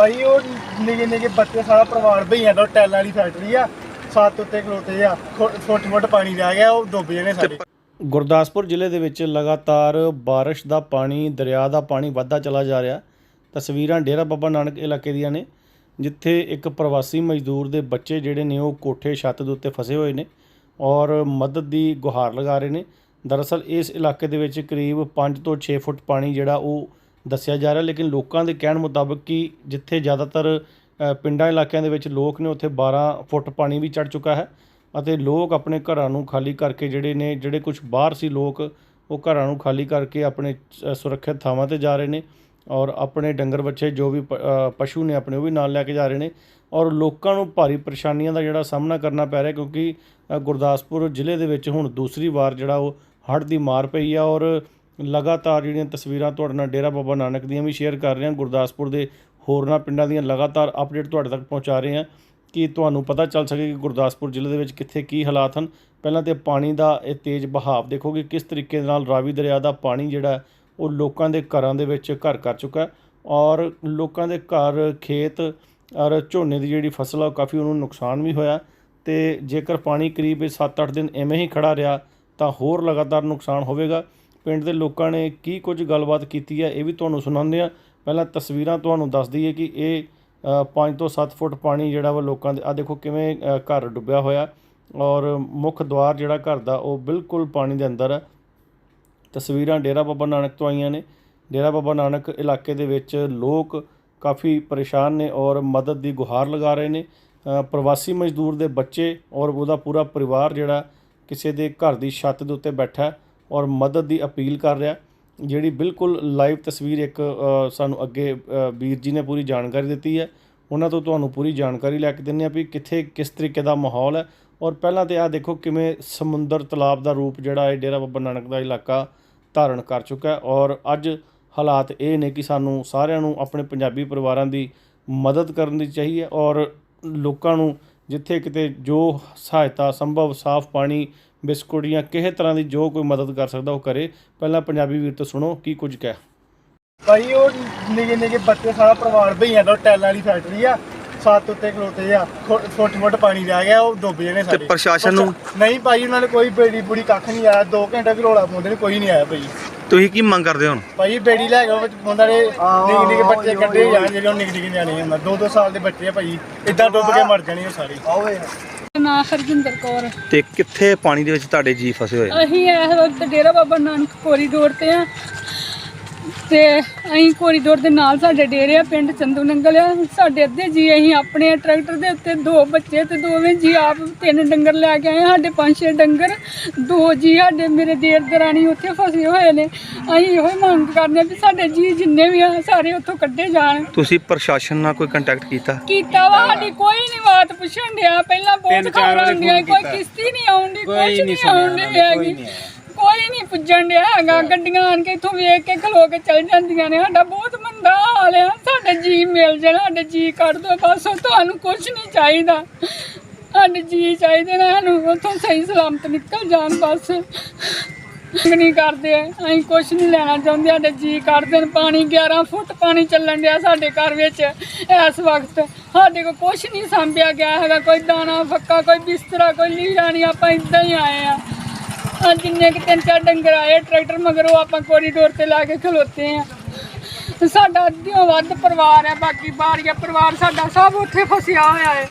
ਭਾਈ ਉਹ ਨਿੱਕੇ ਨਿੱਕੇ ਬੱਚੇ ਸਾਰਾ ਪਰਿਵਾਰ ਭਈਆਂ ਦਾ ਉਹ ਵਾਲੀ ਫੈਕਟਰੀ ਆ। ਸੱਤ ਉੱਤੇ ਖਲੋਤੇ ਆ ਫੁੱਟ ਫੁੱਟ ਪਾਣੀ ਰਹਿ ਗਿਆ, ਉਹ ਡੁੱਬ ਜਾਣੇ ਸਾਰੇ ਗੁਰਦਾਸਪੁਰ ਜ਼ਿਲ੍ਹੇ ਦੇ ਵਿੱਚ ਲਗਾਤਾਰ ਬਾਰਿਸ਼ ਦਾ ਪਾਣੀ, ਦਰਿਆ ਦਾ ਪਾਣੀ ਵੱਧਦਾ ਚਲਾ ਜਾ ਰਿਹਾ। ਤਸਵੀਰਾਂ ਡੇਰਾ ਬਾਬਾ ਨਾਨਕ ਇਲਾਕੇ ਦੀਆਂ ਨੇ, ਜਿੱਥੇ ਇੱਕ ਪ੍ਰਵਾਸੀ ਮਜ਼ਦੂਰ ਦੇ ਬੱਚੇ ਜਿਹੜੇ ਨੇ, ਉਹ ਕੋਠੇ ਛੱਤ ਦੇ ਉੱਤੇ ਫਸੇ ਹੋਏ ਨੇ ਔਰ ਮਦਦ ਦੀ ਗੁਹਾਰ ਲਗਾ ਰਹੇ ਨੇ। ਦਰਅਸਲ ਇਸ ਇਲਾਕੇ ਦੇ ਵਿੱਚ ਕਰੀਬ 5 ਤੋਂ 6 ਫੁੱਟ ਪਾਣੀ ਜਿਹੜਾ ਉਹ ਦੱਸਿਆ ਜਾ ਰਿਹਾ, ਲੇਕਿਨ ਲੋਕਾਂ ਦੇ ਕਹਿਣ ਮੁਤਾਬਕ ਕਿ ਜਿੱਥੇ ਜ਼ਿਆਦਾਤਰ ਪਿੰਡਾਂ, ਇਲਾਕਿਆਂ ਦੇ ਵਿੱਚ ਲੋਕ ਨੇ, ਉੱਥੇ 12 ਫੁੱਟ ਪਾਣੀ ਵੀ ਚੜ ਚੁੱਕਾ ਹੈ ਅਤੇ ਲੋਕ ਆਪਣੇ ਘਰਾਂ ਨੂੰ ਖਾਲੀ ਕਰਕੇ ਜਿਹੜੇ ਨੇ, ਜਿਹੜੇ ਕੁਝ ਬਾਹਰ ਸੀ ਲੋਕ, ਉਹ ਘਰਾਂ ਨੂੰ ਖਾਲੀ ਕਰਕੇ ਆਪਣੇ ਸੁਰੱਖਿਅਤ ਥਾਵਾਂ ਤੇ ਜਾ ਰਹੇ ਨੇ ਔਰ ਆਪਣੇ ਡੰਗਰ ਬੱਚੇ ਜੋ ਵੀ ਪਸ਼ੂ ਨੇ ਆਪਣੇ ਉਹ ਵੀ ਨਾਲ ਲੈ ਕੇ ਜਾ ਰਹੇ ਨੇ ਔਰ ਲੋਕਾਂ ਨੂੰ ਭਾਰੀ ਪਰੇਸ਼ਾਨੀਆਂ ਦਾ ਜਿਹੜਾ ਸਾਹਮਣਾ ਕਰਨਾ ਪੈ ਰਿਹਾ ਕਿਉਂਕਿ ਗੁਰਦਾਸਪੁਰ ਜ਼ਿਲ੍ਹੇ ਦੇ ਵਿੱਚ ਹੁਣ ਦੂਸਰੀ ਵਾਰ ਜਿਹੜਾ ਉਹ ਹੜ੍ਹ ਦੀ ਮਾਰ ਪਈ ਆ ਔਰ ਲਗਾਤਾਰ ਜਿਹੜੀਆਂ ਤਸਵੀਰਾਂ ਤੁਹਾਡੇ ਨਾਲ ਡੇਰਾ ਬਾਬਾ ਨਾਨਕ ਦੀਆਂ ਵੀ ਸ਼ੇਅਰ ਕਰ ਰਹੇ ਹਾਂ, ਗੁਰਦਾਸਪੁਰ ਦੇ ਹੋਰਨਾਂ ਪਿੰਡਾਂ ਦੀਆਂ ਲਗਾਤਾਰ ਅਪਡੇਟ ਤੁਹਾਡੇ ਤੱਕ ਪਹੁੰਚਾ ਰਹੇ ਹਾਂ ਕਿ ਤੁਹਾਨੂੰ ਪਤਾ ਚੱਲ ਸਕੇ ਕਿ ਗੁਰਦਾਸਪੁਰ ਜ਼ਿਲ੍ਹੇ ਦੇ ਵਿੱਚ ਕਿੱਥੇ ਕੀ ਹਾਲਾਤ ਹਨ। ਪਹਿਲਾਂ ਤੇ ਪਾਣੀ ਦਾ ਇਹ ਤੇਜ਼ ਬਹਾਵ ਦੇਖੋ ਕਿ ਕਿਸ ਤਰੀਕੇ ਦੇ ਨਾਲ ਰਾਵੀ ਦਰਿਆ ਦਾ ਪਾਣੀ ਜਿਹੜਾ ਉਹ ਲੋਕਾਂ ਦੇ ਘਰਾਂ ਦੇ ਵਿੱਚ ਘਰ ਕਰ ਚੁੱਕਾ ਔਰ ਲੋਕਾਂ ਦੇ ਘਰ, ਖੇਤ ਔਰ ਝੋਨੇ ਦੀ ਜਿਹੜੀ ਫਸਲ ਆ, ਉਹ ਕਾਫੀ ਉਹਨੂੰ ਨੁਕਸਾਨ ਵੀ ਹੋਇਆ ਤੇ ਜੇਕਰ ਪਾਣੀ ਕਰੀਬ 7-8 ਦਿਨ ਐਵੇਂ ਹੀ ਖੜਾ ਰਿਹਾ ਤਾਂ ਹੋਰ ਲਗਾਤਾਰ ਨੁਕਸਾਨ ਹੋਵੇਗਾ। ਪਿੰਡ ਦੇ ਲੋਕਾਂ ਨੇ ਕੀ ਕੁਝ ਗੱਲਬਾਤ ਕੀਤੀ ਹੈ ਇਹ ਵੀ ਤੁਹਾਨੂੰ ਸੁਣਾਉਂਦੇ ਆ ਪਹਿਲਾਂ ਤਸਵੀਰਾਂ ਤੁਹਾਨੂੰ ਦੱਸ ਦਈਏ ਕਿ ਇਹ 5 ਤੋਂ 7 ਫੁੱਟ ਪਾਣੀ ਜਿਹੜਾ ਵਾ ਲੋਕਾਂ ਦੇ ਆ ਦੇਖੋ ਕਿਵੇਂ ਘਰ ਡੁੱਬਿਆ ਹੋਇਆ। ਔਰ ਮੁੱਖ ਦੁਆਰ ਜਿਹੜਾ ਘਰ ਦਾ, ਉਹ ਬਿਲਕੁਲ ਪਾਣੀ ਦੇ ਅੰਦਰ ਹੈ ਤਸਵੀਰਾਂ ਡੇਰਾ ਬਾਬਾ ਨਾਨਕ ਤੋਂ ਆਈਆਂ ਨੇ। ਡੇਰਾ ਬਾਬਾ ਨਾਨਕ ਇਲਾਕੇ ਦੇ ਵਿੱਚ ਲੋਕ ਕਾਫੀ ਪਰੇਸ਼ਾਨ ਨੇ ਔਰ ਮਦਦ ਦੀ ਗੁਹਾਰ ਲਗਾ ਰਹੇ ਨੇ। ਪ੍ਰਵਾਸੀ ਮਜ਼ਦੂਰ ਦੇ ਬੱਚੇ ਔਰ ਉਹਦਾ ਪੂਰਾ ਪਰਿਵਾਰ ਜਿਹੜਾ ਕਿਸੇ ਦੇ ਘਰ ਦੀ ਛੱਤ ਦੇ ਉੱਤੇ ਬੈਠਾ। ਔਰ ਮਦਦ ਦੀ ਅਪੀਲ ਕਰ ਰਿਹਾ, ਜਿਹੜੀ ਬਿਲਕੁਲ ਲਾਈਵ ਤਸਵੀਰ ਇੱਕ ਸਾਨੂੰ ਅੱਗੇ ਵੀਰ ਜੀ ਨੇ ਪੂਰੀ ਜਾਣਕਾਰੀ ਦਿੱਤੀ ਹੈ। ਉਹਨਾਂ ਤੋਂ ਤੁਹਾਨੂੰ ਪੂਰੀ ਜਾਣਕਾਰੀ ਲੈ ਕੇ ਦਿੰਦੇ ਆ ਵੀ ਕਿੱਥੇ, ਕਿਸ ਤਰੀਕੇ ਦਾ ਮਾਹੌਲ ਹੈ। ਔਰ ਪਹਿਲਾਂ ਤੇ ਆ ਦੇਖੋ ਕਿਵੇਂ ਸਮੁੰਦਰ ਤਲਾਬ ਦਾ ਰੂਪ ਜਿਹੜਾ ਹੈ ਡੇਰਾ ਬਾਬਾ ਨਾਨਕ ਦਾ ਇਲਾਕਾ ਧਾਰਨ ਕਰ ਚੁੱਕਾ ਹੈ। ਔਰ ਅੱਜ ਹਾਲਾਤ ਇਹ ਨੇ ਕਿ ਸਾਨੂੰ ਸਾਰਿਆਂ ਨੂੰ ਆਪਣੇ ਪੰਜਾਬੀ ਪਰਿਵਾਰਾਂ ਦੀ ਮਦਦ ਕਰਨ ਦੀ ਚਾਹੀਏ। ਔਰ ਲੋਕਾਂ ਨੂੰ ਜਿੱਥੇ ਕਿਤੇ ਜੋ ਸਹਾਇਤਾ ਸੰਭਵ ਸਾਫ਼ ਪਾਣੀ ਬਿਸਕੁਟ ਜਾਂ ਕਿਸੇ ਤਰ੍ਹਾਂ ਦੀ ਜੋ ਕੋਈ ਮਦਦ ਕਰ ਸਕਦਾ ਉਹ ਕਰੇ। ਪਹਿਲਾਂ ਪੰਜਾਬੀ ਵੀਰ ਤੋਂ ਸੁਣੋ ਕੀ ਕੁਝ ਕਹਿ। ਭਾਈ ਉਹ ਨਿੱਕੇ ਨਿੱਕੇ ਬੱਚੇ ਸਾਰਾ ਪਰਿਵਾਰ ਭਈਆਂ ਦਾ ਟੈਲਾਂ ਵਾਲੀ ਫੈਕਟਰੀ ਆ ਸੱਤ ਉੱਤੇ ਖਲੋਤੇ ਆ ਫੁੱਟ ਫੁੱਟ ਪਾਣੀ ਰਹਿ ਗਿਆ ਉਹ ਡੁੱਬ ਜਾਣੇ ਸਾਰੇ ਪ੍ਰਸ਼ਾਸਨ ਨੂੰ? ਨਹੀਂ ਭਾਈ ਉਹਨਾਂ ਨੇ ਕੋਈ ਬੇੜੀ ਬੁੜੀ ਕੱਖ ਨਹੀਂ ਆਇਆ 2 ਘੰਟੇ ਵੀ ਰੋਲਾ ਪਾਉਂਦੇ ਨੇ ਕੋਈ ਨਹੀਂ ਆਇਆ ਭਾਈ। ਤੁਸੀਂ ਕੀ ਮੰਗ ਕਰਦੇ ਹੋ ਹੁਣ? ਭਾਈ ਬੇੜੀ ਲੈ ਕੇ ਉਹਨਾਂ ਦੇ ਨਿੱਕੇ ਨਿੱਕੇ ਬੱਚੇ ਕੱਢੇ ਜਾਣ ਜਿਹੜੇ ਉਹ ਨਿੱਕੇ ਨਿੱਕੇ ਨਿਆਣੇ ਹੁੰਦਾ। ਦੋ ਦੋ ਸਾਲ ਦੇ ਬੱਚੇ ਆ ਭਾਈ। ਇਦਾਂ ਡੁੱਬ ਕੇ ਮਰ ਜਾਣੇ ਉਹ ਸਾਰੇ। ਨਾ ਹਰਜਿੰਦਰ ਕੌਰ ਤੇ ਕਿੱਥੇ ਪਾਣੀ ਦੇ ਵਿੱਚ ਤੁਹਾਡੇ ਜੀ ਫਸੇ ਹੋਏ? ਅਸੀਂ ਇਸ ਵਕਤ ਡੇਰਾ ਬਾਬਾ ਨਾਨਕ ਕੋਰੀਡੋਰ ਤੇ ਆ। ਤੇ ਅਸੀਂ ਕੋਰੀਡੋਰ ਦੇ ਨਾਲ ਸਾਡੇ ਡੇਰੇ ਆ ਪਿੰਡ ਚੰਦੂ ਨੰਗਲ ਆ। ਸਾਡੇ ਅੱਧੇ ਜੀ ਅਸੀਂ ਆਪਣੇ ਟਰੈਕਟਰ ਦੇ ਉੱਤੇ ਦੋ ਬੱਚੇ ਤੇ ਦੋਵੇਂ ਜੀ ਆਪ ਤਿੰਨ ਡੰਗਰ ਲੈ ਕੇ ਆਏ ਸਾਡੇ ਪੰਜ ਛੇ ਡੰਗਰ ਦੋ ਜੀ ਸਾਡੇ ਮੇਰੇ ਦੇਰ ਦਰਾਣੀ ਉੱਥੇ ਫਸੇ ਹੋਏ ਨੇ। ਅਸੀਂ ਇਹੋ ਹੀ ਮੰਗ ਕਰਦੇ ਆ ਵੀ ਸਾਡੇ ਜੀ ਜਿੰਨੇ ਵੀ ਆ ਸਾਰੇ ਉੱਥੋਂ ਕੱਢੇ ਜਾਣ। ਤੁਸੀਂ ਪ੍ਰਸ਼ਾਸਨ ਨਾਲ ਕੋਈ ਕੰਟੈਕਟ ਕੀਤਾ? ਕੀਤਾ ਵਾ ਸਾਡੀ ਕੋਈ ਨਹੀਂ ਬਾਤ ਪੁੱਛਣ ਡਿਆ। ਪਹਿਲਾਂ ਬਹੁਤ ਖਬਰਾਂ ਹੁੰਦੀਆਂ ਕੋਈ ਕਿਸ਼ਤੀ ਨਹੀਂ ਆਉਂਦੀ ਕੁਝ ਨਹੀਂ ਆਉਂਦੀ ਹੈਗੀ। ਕੋਈ ਪੁੱਜਣ ਡਿਆ ਹੈਗਾ ਗੱਡੀਆਂ ਆਣ ਕੇ ਇੱਥੋਂ ਵੇਖ ਕੇ ਖਲੋ ਕੇ ਚਲ ਜਾਂਦੀਆਂ ਨੇ। ਸਾਡਾ ਬਹੁਤ ਮੰਦਾ ਹਾਲ ਆ ਸਾਡੇ ਜੀ ਮਿਲ ਜਾਣ ਸਾਡੇ ਜੀ ਕੱਢ ਦੋ ਬਸ ਤੁਹਾਨੂੰ ਕੁਝ ਨਹੀਂ ਚਾਹੀਦਾ। ਸਾਡੇ ਜੀ ਚਾਹੀਦੇ ਨੇ ਸਾਨੂੰ ਉੱਥੋਂ ਸਹੀ ਸਲਾਮਤ ਨਿਕਲ ਜਾਣ ਬਸ। ਨਹੀਂ ਕਰਦੇ ਅਸੀਂ ਕੁਝ ਨਹੀਂ ਲੈਣਾ ਚਾਹੁੰਦੇ। ਸਾਡੇ ਜੀ ਕੱਢ ਦੇਣ ਪਾਣੀ 11 ਫੁੱਟ ਪਾਣੀ ਚੱਲਣ ਡਿਆ ਸਾਡੇ ਘਰ ਵਿੱਚ ਇਸ ਵਕਤ। ਸਾਡੇ ਕੋਲ ਕੁਝ ਨਹੀਂ ਸੰਭਿਆ ਗਿਆ ਹੈਗਾ ਕੋਈ ਦਾਣਾ ਫੱਕਾ ਕੋਈ ਬਿਸਤਰਾ ਕੋਈ ਲੀੜਾ ਨਹੀਂ ਆਪਾਂ ਇਦਾਂ ਹੀ ਆਏ ਆ। ਆ ਜਿੰਨੇ ਕਿ ਤਿੰਨ ਚਾਰ ਡੰਗਰ ਆਏ, ਟਰੈਕਟਰ ਮਗਰੋਂ ਆਪਾਂ ਕੋਰੀਡੋਰ ਤੇ ਲਾ ਕੇ ਖਲੋਤੇ ਆ। ਤੇ ਸਾਡਾ ਅੱਧਿਓਂ ਵੱਧ ਪਰਿਵਾਰ ਹੈ ਬਾਕੀ ਬਾਰੀਆ ਪਰਿਵਾਰ ਸਾਡਾ ਸਭ ਉੱਥੇ ਫਸਿਆ ਹੋਇਆ ਹੈ।